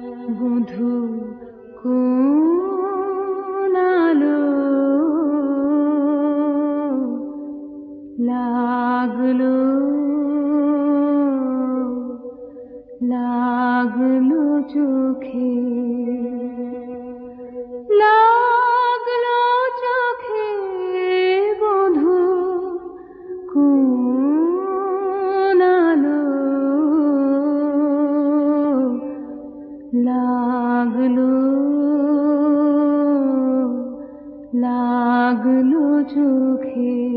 বধু কোন লাগল? লাগল চোখে? লাগল লাগল চোখে।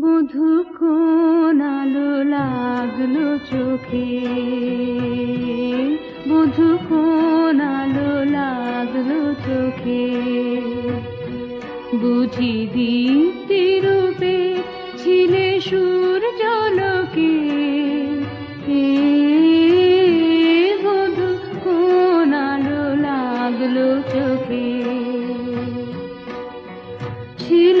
বধু কোন আলো লাগল চোখে? বধু কোন আলো লাগল চোখে? বুঝি দীপ্তি রূপে ছিলে সূর্যলোকে চোখে ছিল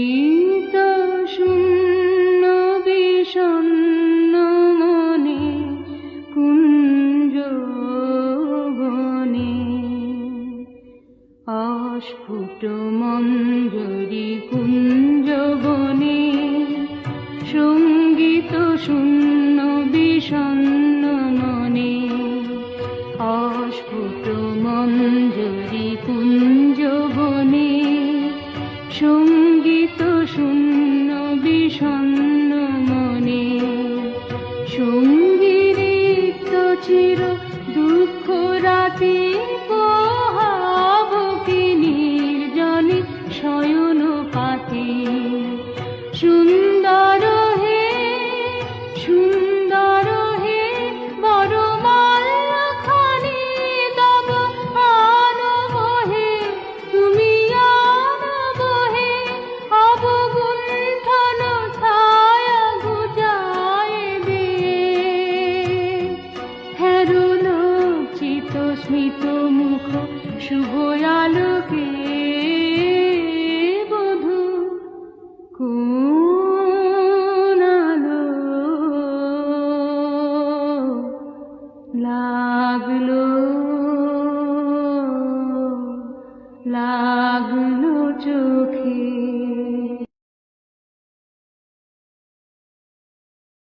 অস্ফুট মঞ্জরি কুঞ্জবনে সংগীত শূন্য বিষণ্ণ মনে। অস্ফুট মঞ্জরি কুঞ্জবনে সংগীত শূন্য বিষণ্ণ মনে। সংগীত স্মিত মুখ শুভ আলোকে বধু কোন আলো লাগল লাগল চোখে?